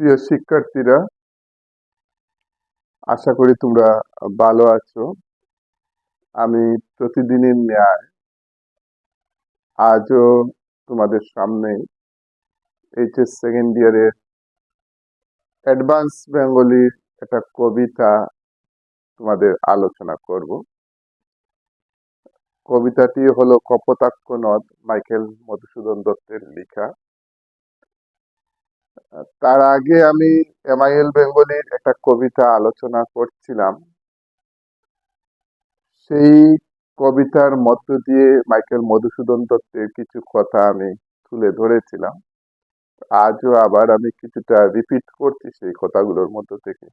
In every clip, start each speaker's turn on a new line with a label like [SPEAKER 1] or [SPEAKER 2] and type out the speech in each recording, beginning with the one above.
[SPEAKER 1] প্রিয় শিক্ষার্থীরা, আশা করি তোমরা ভালো আছো। আমি প্রতিদিনের ন্যায় আজও তোমাদের সামনে এইচএস সেকেন্ড ইয়ারের অ্যাডভান্স বেঙ্গলির একটা কবিতা তোমাদের আলোচনা করব। কবিতাটি হলো কপোতাক্ষ নদ, মাইকেল মধুসূদন দত্তের লেখা। তার আগে আমি এমআইএল বেঙ্গলির একটা কবিতা আলোচনা করছিলাম। সেই কবিতার মধ্য দিয়ে মাইকেল মধুসূদন দত্তের কিছু কথা আমি তুলে ধরেছিলাম। আজও আবার আমি কিছুটা রিপিট করছি সেই কথাগুলোর মধ্য থেকে।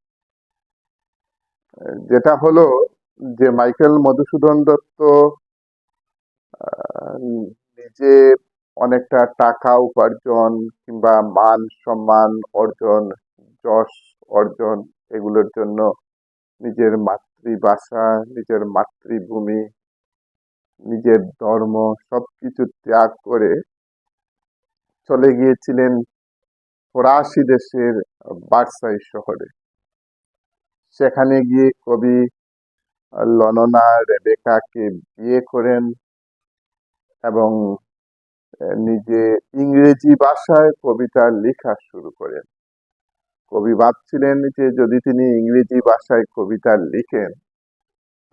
[SPEAKER 1] যেটা হলো যে মাইকেল মধুসূদন দত্ত আহ, নিজে অনেকটা টাকা উপার্জন কিংবা মান সম্মান অর্জন, যশ অর্জন, এগুলোর জন্য নিজের মাতৃভাষা, নিজের মাতৃভূমি, নিজের ধর্ম সবকিছু ত্যাগ করে চলে গিয়েছিলেন ফরাসি দেশের বার্সাই শহরে। সেখানে গিয়ে কবি লননা রেবেকাকে বিয়ে করেন এবং নিজে ইংরেজি ভাষায় কবিতা লেখা শুরু করেন। কবি ভাবছিলেন যে যদি তিনি ইংরেজি ভাষায় কবিতা লিখেন,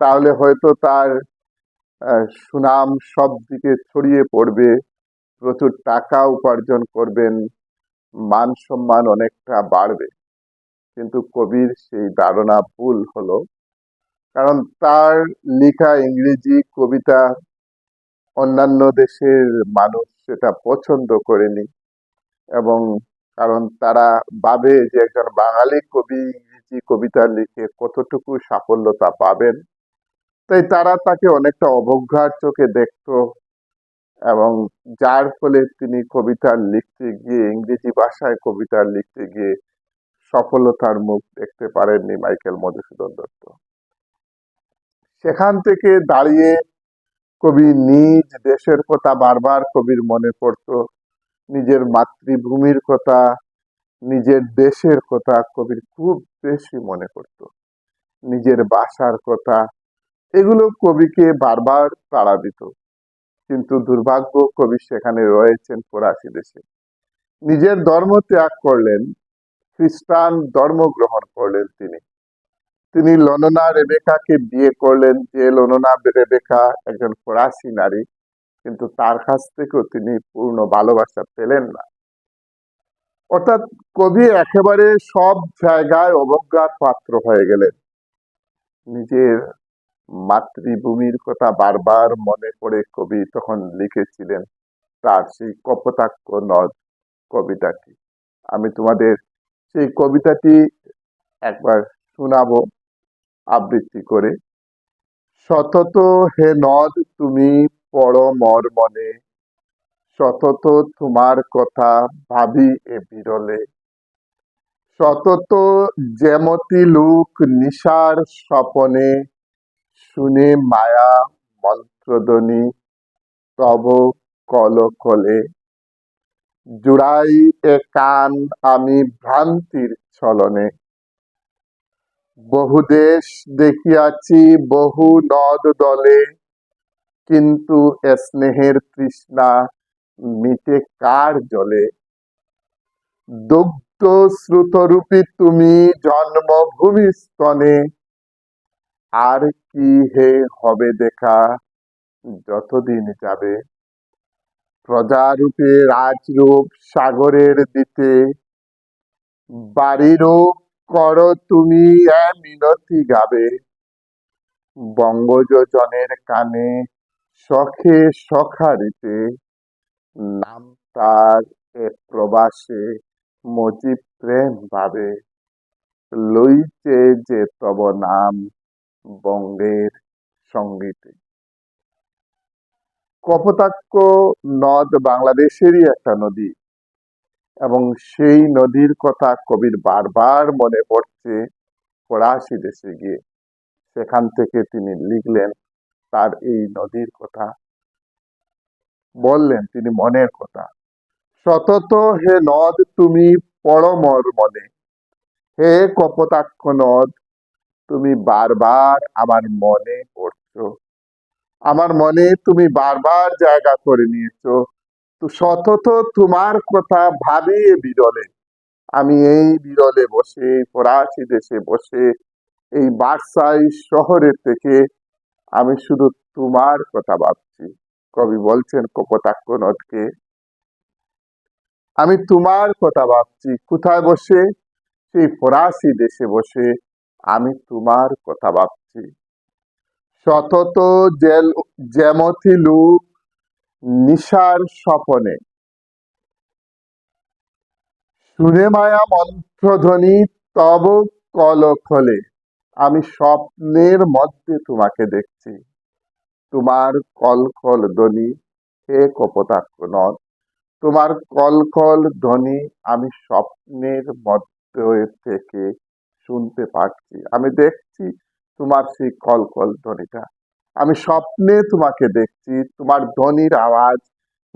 [SPEAKER 1] তাহলে হয়তো তার সুনাম সব দিকে ছড়িয়ে পড়বে, প্রচুর টাকা উপার্জন করবেন, মান সম্মান অনেকটা বাড়বে। কিন্তু কবির সেই ধারণা ভুল হলো, কারণ তার লেখা ইংরেজি কবিতা অন্যান্য দেশের মানুষ সেটা পছন্দ করেনি। এবং কারণ তারা ভাবে যে একজন বাঙালি কবি, ইংরেজি কবিতা লিখে কতটুকু সাফল্যতা পাবেন। তাই তারা তাকে অনেকটা অবজ্ঞার চোখে দেখত এবং যার ফলে তিনি কবিতা লিখতে গিয়ে, ইংরেজি ভাষায় কবিতা লিখতে গিয়ে সফলতার মুখ দেখতে পারেননি মাইকেল মধুসূদন দত্ত। সেখান থেকে দাঁড়িয়ে কবি নিজ দেশের কথা বারবার কবির মনে পড়তো। নিজের মাতৃভূমির কথা, নিজের দেশের কথা কবির খুব বেশি মনে পড়তো। নিজের বাসার কথা, এগুলো কবিকে বারবার তাড়া দিত। কিন্তু দুর্ভাগ্য, কবি সেখানে রয়েছেন ফরাসি দেশে। নিজের ধর্ম ত্যাগ করলেন, খ্রিস্টান ধর্ম গ্রহণ করলেন তিনি। তিনি লননা রেবেকাকে বিয়ে করলেন যে লননা রেবেকা একজন ফরাসি নারী, কিন্তু তার কাছ থেকেও তিনি পূর্ণ ভালোবাসা পেলেন না। অর্থাৎ কবি একেবারে সব জায়গায় অবজ্ঞার পাত্র হয়ে গেলেন। নিজের মাতৃভূমির কথা বারবার মনে করে কবি তখন লিখেছিলেন, তার সেই কপোতাক্ষ নদ কবিতাটি। আমি তোমাদের সেই কবিতাটি একবার শোনাবো। আবৃত্তি করে। সতত হে নদ, তুমি পড় মর মনে। সতত তোমার কথা ভাবি এ বিরলে। সতত যেমতি লোক নিশার স্বপনে শুনে মায়া মন্ত্রধ্বনি, তব কলকলে। জুড়াই এ কান আমি ভ্রান্তির ছলনে। বহু দেশ দেখিয়াছি, বহু নদ দলে কিন্তু স্নেহের তৃষ্ণা মিটে কার জলে? দুগ্ধ শ্রুতরূপী তুমি জন্মভূমি স্তনে, আর কি হে হবে দেখা যতদিন যাবে? প্রজারূপে রাজরূপ সাগরের দিতে, বাড়িরূপ কর তুমি মিনতি গাবে। বঙ্গযোজনের কানে সখে সখারিতে, নাম তার এ প্রবাসে মজিব প্রেম ভাবে। লইছে যে তব নাম বঙ্গের সঙ্গীতে। কপোতাক্ষ নদ বাংলাদেশেরই একটা নদী। এবং সেই নদীর কথা কবির বারবার মনে পড়ছে ফরাসি দেশে গিয়ে। সেখান থেকে তিনি লিখলেন তার এই নদীর কথা। বললেন তিনি মনের কথা, সতত হে নদ, তুমি পরমর মনে। হে কপোতাক্ষ নদ, তুমি বারবার আমার মনে পড়ছো। আমার মনে তুমি বারবার জায়গা করে নিয়েছো। সতত তোমার কথা ভাবিয়ে বিরলে। আমি এই বিরলে বসে, ফরাসি দেশে বসে, এই বার্সাই শহরে থেকে আমি শুধু তোমার কথা ভাবছি। কবি বলছেন কপোতাক্ষ নদকে, আমি তোমার কথা ভাবছি। কোথায় বসে? সেই ফরাসি দেশে বসে আমি তোমার কথা ভাবছি। সতত জেল জ্যামথি লুক নিশার স্বপনে। শুনে মায়া মন্ত্রধ্বনি তব কলকলে আমি স্বপ্নের মধ্যে তোমাকে দেখছি। তোমার কলকল ধ্বনি, হে কপোতাক্ষ নদ, তোমার কলকল ধ্বনি, আমি স্বপ্নের মধ্যে থেকে শুনতে পাচ্ছি। আমি দেখছি তোমার সেই কলকল ধ্বনিটা। আমি স্বপ্নে তোমাকে দেখছি, তোমার ধ্বনির আওয়াজ,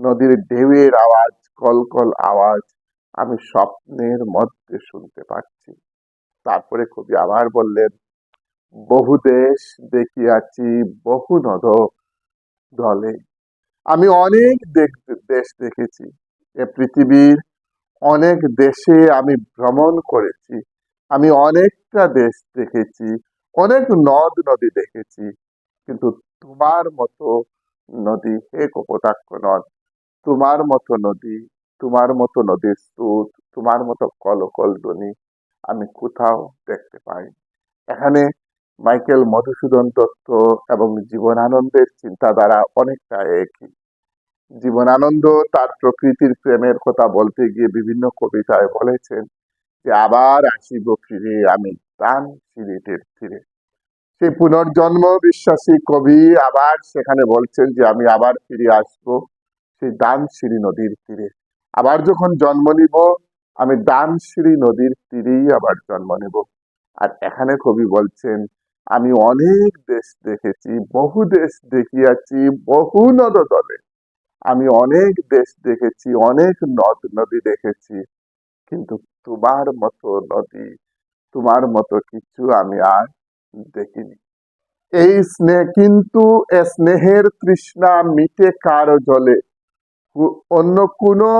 [SPEAKER 1] নদীর ঢেউয়ের আওয়াজ, কলকল আওয়াজ, আমি স্বপ্নের মধ্যে শুনতে পাচ্ছি। তারপরে কবি আবার বললেন, বহু দেশ দেখিয়াছি, বহু নদ দলে। আমি অনেক দেশ দেখেছি, এ পৃথিবীর অনেক দেশে আমি ভ্রমণ করেছি। আমি অনেকটা দেশ দেখেছি, অনেক নদ নদী দেখেছি কিন্তু তোমার মতো নদী, হে কপোতাক্ষ নদ, তোমার মতো নদী, তোমার মতো নদীর স্রোত, তোমার মতো কলকল ধ্বনি আমি কোথাও দেখতে পাই এখানে মাইকেল মধুসূদন দত্ত এবং জীবনানন্দের চিন্তাধারা অনেকটা একই। জীবনানন্দ তার প্রকৃতির প্রেমের কথা বলতে গিয়ে বিভিন্ন কবিতায় বলেছেন যে, আবার আসিব ফিরে আমি, প্রাণ সিলেটের ফিরে। সেই পুনর্জন্ম বিশ্বাসী কবি আবার সেখানে বলছেন যে আমি আবার ফিরে আসব সেই দানশিরি নদীর তীরে। আবার যখন জন্ম নিব, আমি দানশিরি নদীর তীরেই আবার জন্ম নেব। আর এখানে কবি বলছেন, আমি অনেক দেশ দেখেছি, বহু দেশ দেখিয়াছি, বহু নদ দলে আমি অনেক দেশ দেখেছি, অনেক নদ নদী দেখেছি, কিন্তু তোমার মতো নদী, তোমার মতো কিছু আমি আর দেখিনি। এই স্নেহ, কিন্তু স্নেহের তৃষ্ণা মিটে কারও জলে? অন্য কোনো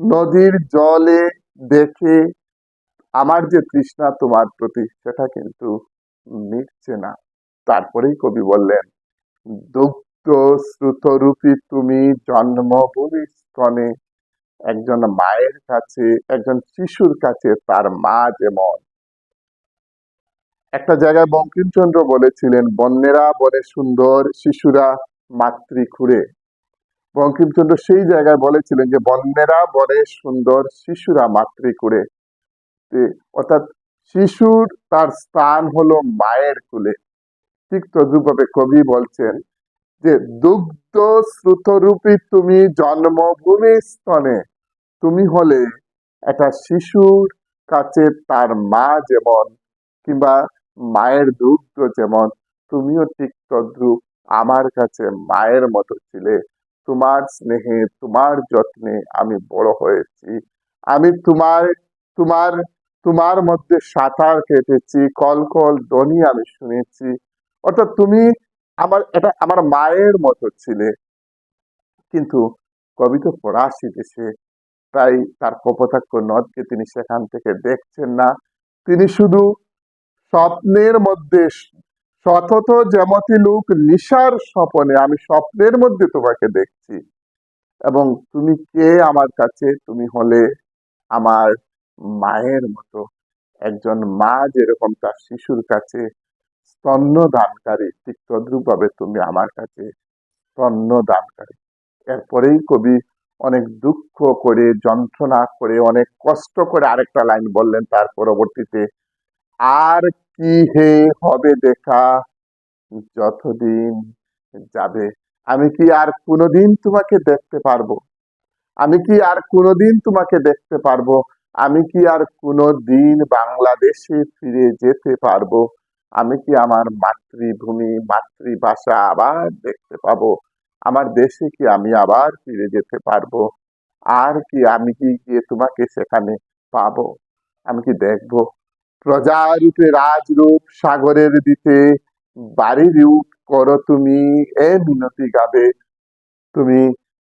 [SPEAKER 1] নদীর জলে দেখে আমার যে তৃষ্ণা তোমার প্রতি, সেটা কিন্তু মিটছে না। তারপরেই কবি বললেন, দুগ্ধ শ্রুতরূপী তুমি জন্মভূমি স্তনে একজন মায়ের কাছে, একজন শিশুর কাছে, তার মা যেমন একটা জায়গায় বঙ্কিমচন্দ্র বলেছিলেন, বন্যেরা বনে সুন্দর, শিশুরা মাতৃ খুঁড়ে। বঙ্কিমচন্দ্র সেই জায়গায় বলেছিলেন যে, বন্যেরা বনে সুন্দর, শিশুরা মাতৃ কুড়ে অর্থাৎ শিশুর তার স্থান হলো মায়ের কুলে। ঠিক তদ্রুপভাবে কবি বলছেন যে, দুগ্ধ শ্রুতরূপী তুমি জন্মভূমি স্তনে। তুমি হলে একটা শিশুর কাছে তার মা যেমন, কিংবা মায়ের দুগ্ধ যেমন, তুমিও ঠিক তদ্রুপ আমার কাছে মায়ের মতো ছিলে। তোমার স্নেহে, তোমার যত্নে আমি বড় হয়েছি। আমি তোমার তোমার তোমার মধ্যে সাঁতার কেটেছি, কল কল ধ্বনি আমি শুনেছি। অর্থাৎ তুমি আমার, এটা আমার মায়ের মতো ছিলে। কিন্তু কবি তো ফরাসি দেশে, তাই তার কপোতাক্ষ নদকে তিনি সেখান থেকে দেখছেন না। তিনি শুধু স্বপ্নের মধ্যে সতত যেমতি লোক নিশার স্বপনে, আমি স্বপ্নের মধ্যে তোমাকে দেখছি। এবং তুমি কে আমার কাছে? তুমি হলে আমার মায়ের মতো। একজন মা যেরকম তার শিশুর কাছে স্তন্য দানকারী ঠিক তদ্রুপভাবে তুমি আমার কাছে স্তন্য দানকারী এরপরেই কবি অনেক দুঃখ করে, যন্ত্রণা করে, অনেক কষ্ট করে আরেকটা লাইন বললেন, তার পরবর্তীতে আর কি হে হবে দেখা? যতদিন যাবে। আমি কি আর কোনোদিন তোমাকে দেখতে পারব? আমি কি আর কোনোদিন তোমাকে দেখতে পারব? আমি কি আর কোনোদিন বাংলাদেশে ফিরে যেতে পারব? আমি কি আমার মাতৃভূমি, মাতৃভাষা আবার দেখতে পাবো? আমার দেশে কি আমি আবার ফিরে যেতে পারব? আর কি আমি কি গিয়ে তোমাকে সেখানে পাবো? আমি কি দেখব? প্রজারূপে রাজরূপ সাগরের দিতে বাড়ির রূপ করো তুমি। এ মিনতি গাবে। তুমি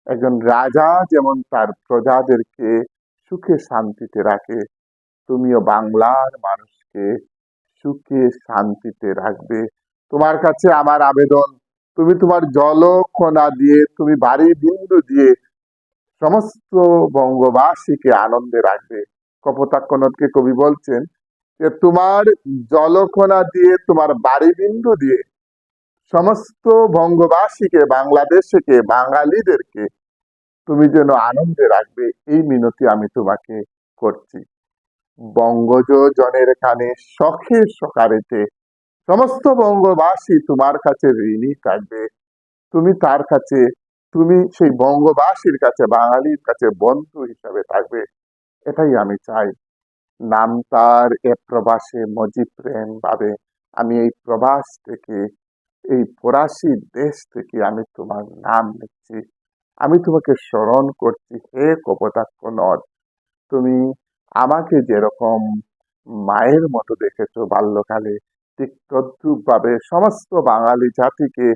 [SPEAKER 1] একজন রাজা যেমন তার প্রজাদেরকে সুখে শান্তিতে রাখে, তুমিও বাংলার মানুষকে সুখে শান্তিতে রাখবে। তোমার কাছে আমার আবেদন, তুমি তোমার জলকণা দিয়ে, তুমি বাড়ি বিন্দু দিয়ে সমস্ত বঙ্গবাসীকে আনন্দে রাখবে। কপোতাক্ষণকে কবি বলছেন যে তোমার জলকণা দিয়ে, তোমার বাড়ি বিন্দু দিয়ে সমস্ত বঙ্গবাসীকে, বাংলাদেশকে, বাঙালিদেরকে তুমি যেন আনন্দে রাখবে, এই মিনতি আমি তোমাকে করছি। বঙ্গজ জনের কানে শখে সকারেতে সমস্ত বঙ্গবাসী তোমার কাছে ঋণী থাকবে। তুমি তার কাছে, তুমি সেই বঙ্গবাসীর কাছে, বাঙালির কাছে বন্ধু হিসাবে থাকবে। এটাই আমি চাই। নাম তার এ প্রবাসে মজি প্রেম ভাবে। আমি এই প্রবাস থেকে, এই ফরাসি দেশ থেকে আমি তোমার নাম নিচ্ছি। আমি তোমাকে স্মরণ করছি, হে কপোতাক্ষ নদ, তুমি আমাকে যেরকম মায়ের মতো দেখেছ বাল্যকালে, ঠিক তদ্রুপ ভাবে সমস্ত বাঙালি জাতিকে,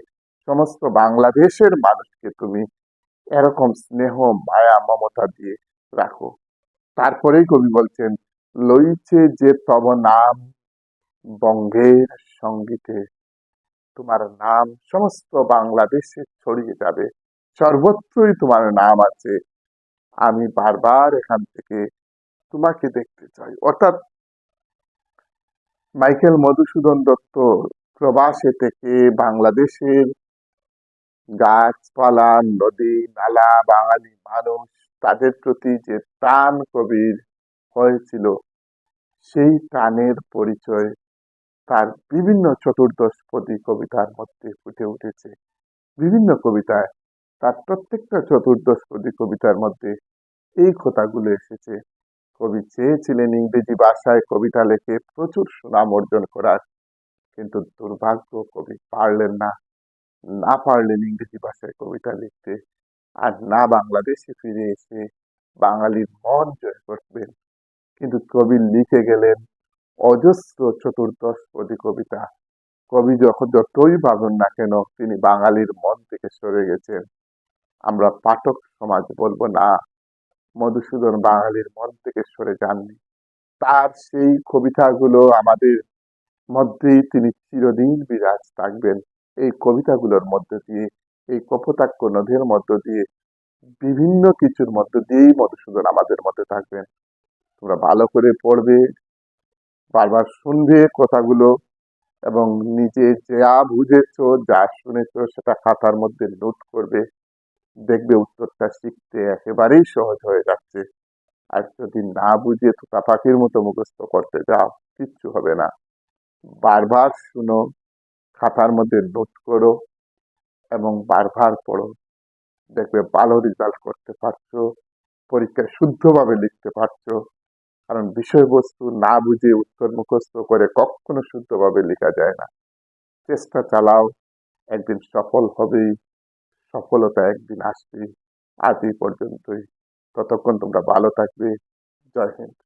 [SPEAKER 1] সমস্ত বাংলাদেশের মানুষকে তুমি এরকম স্নেহ, মায়া, মমতা দিয়ে রাখো। তারপরেই কবি বলছেন লইছে যে তব নাম বঙ্গের সঙ্গীতে। তোমার নাম সমস্ত বাংলাদেশে ছড়িয়ে যাবে। সর্বত্রই তোমার নাম আছে। আমি বারবার এখান থেকে তোমাকে দেখতে চাই। অর্থাৎ মাইকেল মধুসূদন দত্ত প্রবাসে থেকে বাংলাদেশের গাছপালা, নদী, নালা, বাঙালি মানুষ, তাদের প্রতি যে টান কবির হয়েছিল সেই টানের পরিচয় তার বিভিন্ন চতুর্দশপদী কবিতার মধ্যে ফুটে উঠেছে। বিভিন্ন কবিতায় তার প্রত্যেকটা চতুর্দশপদী কবিতার মধ্যে এই কথাগুলো এসেছে। কবি চেয়েছিলেন ইংরেজি ভাষায় কবিতা লেখে প্রচুর সুনাম অর্জন করার, কিন্তু দুর্ভাগ্য কবি পারলেন না। না পারলেন ইংরেজি ভাষায় কবিতা লিখতে। আর না বাংলাদেশে ফিরে এসে বাঙালির মন জয় করবেন। কিন্তু কবি লিখে গেলেন অজস্র চতুর্দশ চতুর্দশপদী কবিতা। কবি যখন যতই ভাবেন না কেন, তিনি বাঙালির মন থেকে সরে গেছেন। আমরা পাঠক সমাজ বলব, না, মধুসূদন বাঙালির মন থেকে সরে যাননি। তার সেই কবিতাগুলো আমাদের মধ্যেই তিনি চিরদিন বিরাজ থাকবেন। এই কবিতাগুলোর মধ্য দিয়ে, এই কপোতাক্ষ নদীর মধ্য দিয়ে, বিভিন্ন কিছুর মধ্য দিয়েই মধুসূদন আমাদের মধ্যে থাকবেন। তোমরা ভালো করে পড়বে, বারবার শুনবে কথাগুলো এবং নিজে যা বুঝেছ, যা শুনেছো সেটা খাতার মধ্যে নোট করবে। দেখবে উত্তরটা শিখতে একেবারেই সহজ হয়ে যাচ্ছে। আর যদি না বুঝে তোতা পাখির মতো মুখস্থ করতে যাও, কিচ্ছু হবে না। বারবার শুনো, খাতার মধ্যে নোট করো এবং বারবার পড়ো। দেখবে ভালো রেজাল্ট করতে পারছ, পরীক্ষায় শুদ্ধভাবে লিখতে পারছ। কারণ বিষয়বস্তু না বুঝে উত্তর মুখস্থ করে কখনো শুদ্ধভাবে লেখা যায় না। চেষ্টা চালাও, একদিন সফল হবেই, সফলতা একদিন আসবে আজই পর্যন্তই। ততক্ষণ তোমরা ভালো থাকবে। জয় হিন্দ।